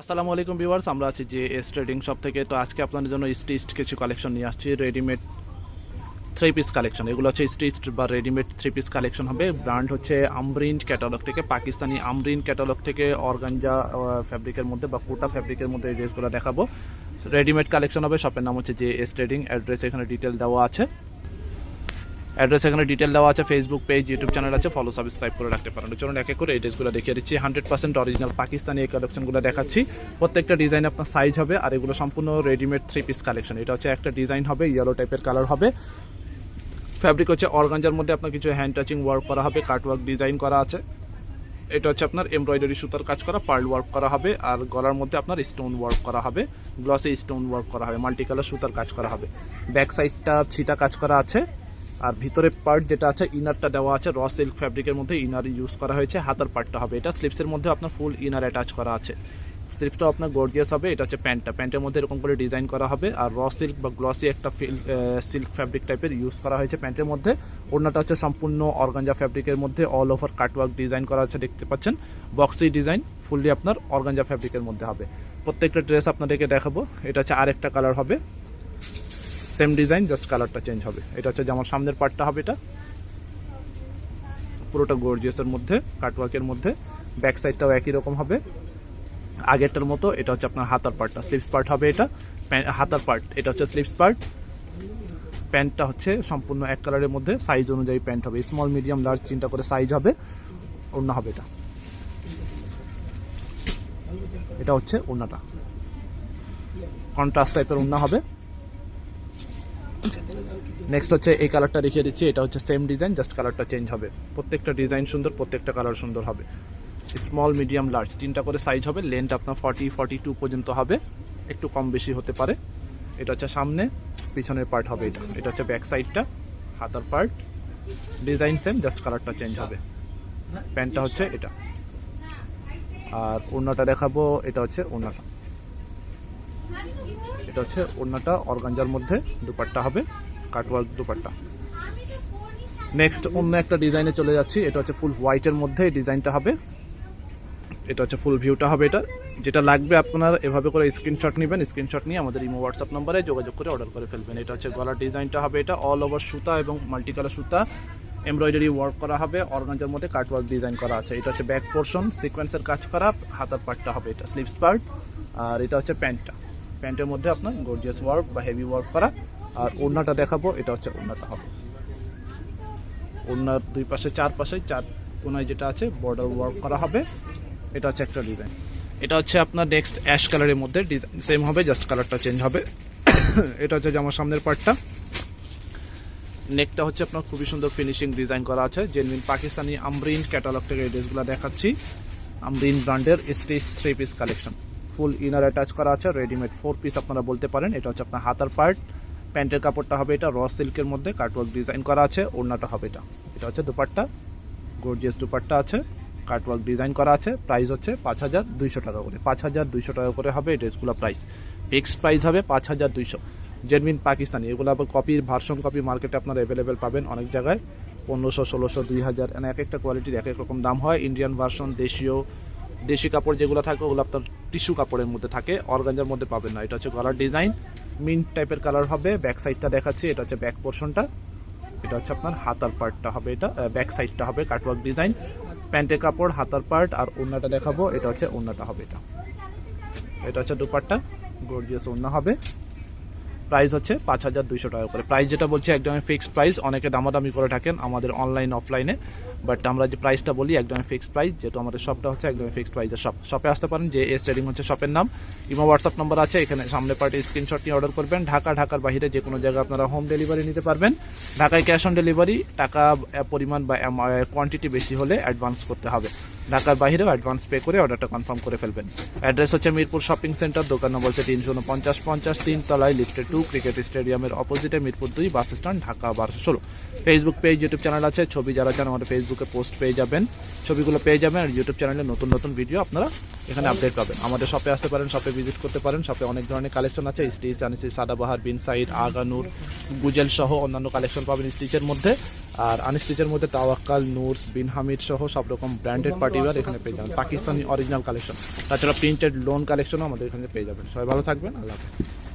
আসসালামু আলাইকুম ভিউয়ার্স, আমরা আছি যে এস ট্রেডিং শপ থেকে। তো আজকে আপনাদের জন্য স্টিচড কিছু কালেকশন নিয়ে আসছি, রেডিমেড থ্রি পিস কালেকশন। এগুলো হচ্ছে স্টিচড বা রেডিমেড থ্রি পিস কালেকশন হবে। ব্র্যান্ড হচ্ছে আমরিন ক্যাটালগ থেকে, পাকিস্তানি আমরিন ক্যাটালগ থেকে, অর্গানজা ফ্যাব্রিকের মধ্যে বা কোটা ফ্যাব্রিকের মধ্যে এই ড্রেসগুলো দেখাবো। রেডিমেড কালেকশন হবে, শপের নাম হচ্ছে যে এস ট্রেডিং, অ্যাড্রেস এখানে ডিটেল দেওয়া আছে। অ্যাড্রেস এখানে ডিটেল দেওয়া আছে ফেসবুক পেজ ইউটিউব চ্যানেল আছে ফলো সাবস্ক্রাইব করে রাখতে পারেন। চলুন এক এক করে এই ড্রেসগুলো দেখিয়ে দিচ্ছি। হান্ড্রেড পার্সেন্ট অরিজিনাল পাকিস্তানি এই কালেকশনগুলো দেখাচ্ছি। প্রত্যেকটা ডিজাইন আপনার সাইজ হবে আর এগুলো সম্পূর্ণ রেডিমেড থ্রি পিস কালেকশন এটা হচ্ছে একটা ডিজাইন হবে ইয়েলো টাইপের কালার হবে। ফ্যাব্রিক হচ্ছে অর্গানজার মধ্যে আপনার কিছু হ্যান্ড টাচিং ওয়ার্ক করা হবে কাট ওয়ার্ক ডিজাইন করা আছে। এটা হচ্ছে আপনার এমব্রয়ডারি সুতার কাজ করা পার্ল ওয়ার্ক করা হবে আর গলার মধ্যে আপনার স্টোন ওয়ার্ক করা হবে। গ্লসে স্টোন ওয়ার্ক করা হবে মাল্টি কালার সুতার কাজ করা হবে। ব্যাক সাইডটা ছিটা কাজ করা আছে। আর ভিতরে পার্ট যেটা আছে ইনারটা দেওয়া আছে র সিল্ক ফ্যাব্রিকের মধ্যে ইনার ইউজ করা হয়েছে, হাতার পার্টটা হবে। এটা স্লিপসের মধ্যে আপনার ফুল ইনার অ্যাটাচ করা আছে। স্লিপসটা আপনার গর্জিয়াস হবে, এটা হচ্ছে প্যান্টটা প্যান্টের মধ্যে এরকম করে ডিজাইন করা হবে, আর র সিল্ক বা গ্লসি একটা সিল্ক ফ্যাব্রিক টাইপের ইউজ করা হয়েছে প্যান্টের মধ্যে। ওড়নাটা হচ্ছে সম্পূর্ণ অর্গানজা ফ্যাব্রিকের মধ্যে অল ওভার কাটওয়ার্ক ডিজাইন করা আছে, দেখতে পাচ্ছেন। বক্সি ডিজাইন ফুললি আপনার অর্গানজা ফ্যাব্রিকের মধ্যে হবে। প্রত্যেকটা ড্রেস আপনাদেরকে দেখাবো। এটা হচ্ছে আরেকটা কালার হবে। সেম ডিজাইন জাস্ট কালারটা চেঞ্জ হবে। এটা হচ্ছে যেমন সামনের পার্টটা হবে এটা। পুরোটা গর্জিয়াসের মধ্যে কাটওয়ার্কের মধ্যে। ব্যাক সাইডটাও একই রকম হবে। আগেরটার মতো, এটা হচ্ছে আপনার হাতার পার্টটা স্লিপস পার্ট হবে এটা। হাতার পার্ট এটা হচ্ছে স্লিপস পার্ট প্যান্টটা হচ্ছে সম্পূর্ণ এক কালারের মধ্যে। সাইজ অনুযায়ী প্যান্ট হবে। স্মল মিডিয়াম লার্জ তিনটা করে সাইজ হবে। ওড়না হবে এটা। এটা হচ্ছে ওড়নাটা। কন্ট্রাস্ট টাইপের ওড়না হবে। নেক্সট হচ্ছে এই কালারটা দেখিয়ে দিচ্ছি, এটা হচ্ছে সেম ডিজাইন জাস্ট কালারটা চেঞ্জ হবে। প্রত্যেকটা ডিজাইন সুন্দর, প্রত্যেকটা কালার সুন্দর হবে। স্মল মিডিয়াম লার্জ তিনটা করে সাইজ হবে লেন্থ আপনার ফর্টি ফর্টি টু পর্যন্ত হবে, একটু কম বেশি হতে পারে। এটা হচ্ছে সামনে, পিছনের পার্ট হবে এটা। এটা হচ্ছে ব্যাক সাইডটা হাতার পার্ট ডিজাইন সেম জাস্ট কালারটা চেঞ্জ হবে। প্যান্টটা হচ্ছে এটা। আর ওড়নাটা দেখাবো, এটা হচ্ছে ওড়নাটা। এটা হচ্ছে ওড়নাটা অর্গানজার মধ্যে দুপাট্টা হবে কাটওয়ার্ক দুপাট্টা। নেক্সট অন্য একটা ডিজাইনে চলে যাচ্ছি, এটা হচ্ছে ফুল হোয়াইটের মধ্যে ডিজাইনটা হবে। এটা হচ্ছে ফুল ভিউটা হবে এটা। যেটা লাগবে আপনার এভাবে করে স্ক্রিনশট নেবেন, স্ক্রিনশট নিয়ে আমাদের ইমো হোয়াটসঅ্যাপ নম্বরে যোগাযোগ করে অর্ডার করে ফেলবেন। এটা হচ্ছে গলার ডিজাইনটা হবে এটা অল ওভার সুতা এবং মাল্টি কালার সুতা। এমব্রয়ডারি ওয়ার্ক করা হবে, অর্গানজার মধ্যে কাটওয়ার্ক ডিজাইন করা আছে। এটা হচ্ছে ব্যাক পোর্শন সিকোয়েন্সের কাজ করা, হাতার পার্টটা হবে এটা স্লিপস পার্ট আর এটা হচ্ছে প্যান্টটা। প্যান্টের মধ্যে আপনার গর্জিয়াস ওয়ার্ক বা হেভি ওয়ার্ক করা। আর ওড়নাটা দেখাবো, এটা হচ্ছে ওড়নাটা, হবে। ওড়নার দুই পাশে, চার পাশে, চার কোনায় যেটা আছে বর্ডার ওয়ার্ক করা হবে। এটা হচ্ছে একটা ডিজাইন এটা হচ্ছে আপনার নেক্সট অ্যাশ কালারের মধ্যে ডিজাইন সেম হবে জাস্ট কালারটা চেঞ্জ হবে। এটা হচ্ছে জামার সামনের পার্টটা নেকটা হচ্ছে আপনার খুবই সুন্দর ফিনিশিং ডিজাইন করা আছে জেনুইন পাকিস্তানি আমরিন ক্যাটালগ থেকে এই ড্রেসগুলো দেখাচ্ছি। আমরিন ব্র্যান্ডের stitch three piece collection full inner attach করা আছে রেডিমেড ফোর পিস আপনারা বলতে পারেন। এটা হচ্ছে আপনার হাতার পার্ট প্যান্টের কাপড়টা হবে এটা র সিল্কের মধ্যে কাটওয়ার্ক ডিজাইন করা আছে, ওড়নাটা হবে এটা। এটা হচ্ছে দুপাট্টা গর্জিয়াস দুপাট্টা আছে কাটওয়ার্ক ডিজাইন করা আছে প্রাইস হচ্ছে পাঁচ হাজার দুইশো টাকা করে। পাঁচ হাজার দুইশো টাকা করে হবে এই ড্রেসগুলো প্রাইস ফিক্সড প্রাইস হবে পাঁচ হাজার দুইশো। জেনমিন পাকিস্তানি এগুলো আবার কপির ভার্সন কপি মার্কেটে আপনারা অ্যাভেলেবেল পাবেন অনেক জায়গায়। পনেরোশো, ষোলোশো, দুই হাজার মানে এক একটা কোয়ালিটির এক এক রকম দাম হয়। ইন্ডিয়ান ভার্সন দেশীয় দেশি কাপড় যেগুলো থাকে, ওগুলো আপনার টিস্যু কাপড়ের মধ্যে থাকে, অর্গানজার মধ্যে পাবেন না। এটা হচ্ছে গলার ডিজাইন, মিন্ট টাইপের কালার হবে ব্যাক সাইডটা দেখাচ্ছি, এটা হচ্ছে ব্যাক পোর্শনটা এটা হচ্ছে আপনার হাতার পার্টটা হবে এটা ব্যাক সাইডটা হবে কাটওয়ার্ক ডিজাইন প্যান্টের কাপড়, হাতার পার্ট আর ওড়নাটা দেখাবো, এটা হচ্ছে ওড়নাটা হবে এটা। এটা হচ্ছে দুপারটা গর্জিয়াস ওড়না হবে। প্রাইস হচ্ছে পাঁচ হাজার দুইশো টাকা করে। প্রাইস যেটা বলছি একদমই ফিক্সড প্রাইস অনেকে দামাদামি করে থাকেন আমাদের অনলাইন অফলাইনে বাট আমরা যে প্রাইসটা বলি একদমই ফিক্সড প্রাইস যেহেতু আমাদের শপটা হচ্ছে একদমই ফিক্সড প্রাইসের শপ শপে আসতে পারেন, যে এস ট্রেডিং হচ্ছে শপের নাম। ইমো হোয়াটসঅ্যাপ নাম্বার আছে, এখানে সামনে পার্টি স্ক্রিনশট নিয়ে অর্ডার করবেন। ঢাকা, ঢাকার বাইরে যে কোনো জায়গায় আপনারা হোম ডেলিভারি নিতে পারবেন। ঢাকায় ক্যাশ অন ডেলিভারি টাকা পরিমাণ বা কোয়ান্টিটি বেশি হলে অ্যাডভান্স করতে হবে। ঢাকার বাইরেও অ্যাডভান্স পে করে অর্ডারটা কনফার্ম করে ফেলবেন। অ্যাড্রেস হচ্ছে মিরপুর শপিং সেন্টার দোকান নম্বর হচ্ছে তিনশো উনপঞ্চাশ, পঞ্চাশ তিন তলায় লিফটে টু ক্রিকেট স্টেডিয়ামের অপোজিটে মিরপুর দুই বাস স্ট্যান্ড ঢাকা বারোশো ষোলো। ফেসবুক পেজ ইউটিউব চ্যানেল আছে। ছবি যারা চান আমাদের ফেসবুকে পোস্ট পেয়ে যাবেন। ছবিগুলো পেয়ে যাবেন আর ইউটিউব চ্যানেলে নতুন নতুন ভিডিও আপনারা এখানে আপডেট পাবেন। আমাদের শপে আসতে পারেন শপে ভিজিট করতে পারেন। শপে অনেক ধরনের কালেকশন আছে। স্টিচ আনিসি সাদাবাহার বিন সাইড আগানুর, গুজেল সহ অন্যান্য কালেকশন পাবেন স্টিচের মধ্যে। আর আনিস্টিচের মধ্যে তাওয়াক্কাল নুরস বিন হামিদ সহ সব রকম ব্র্যান্ডেড পার্টিওয়ার এখানে পেয়ে যাবেন। পাকিস্তানি অরিজিনাল কালেকশন তাছাড়া প্রিন্টেড লোন কালেকশনও আমাদের এখানে পেয়ে যাবেন। সবাই ভালো থাকবেন। আল্লাহ হাফেজ।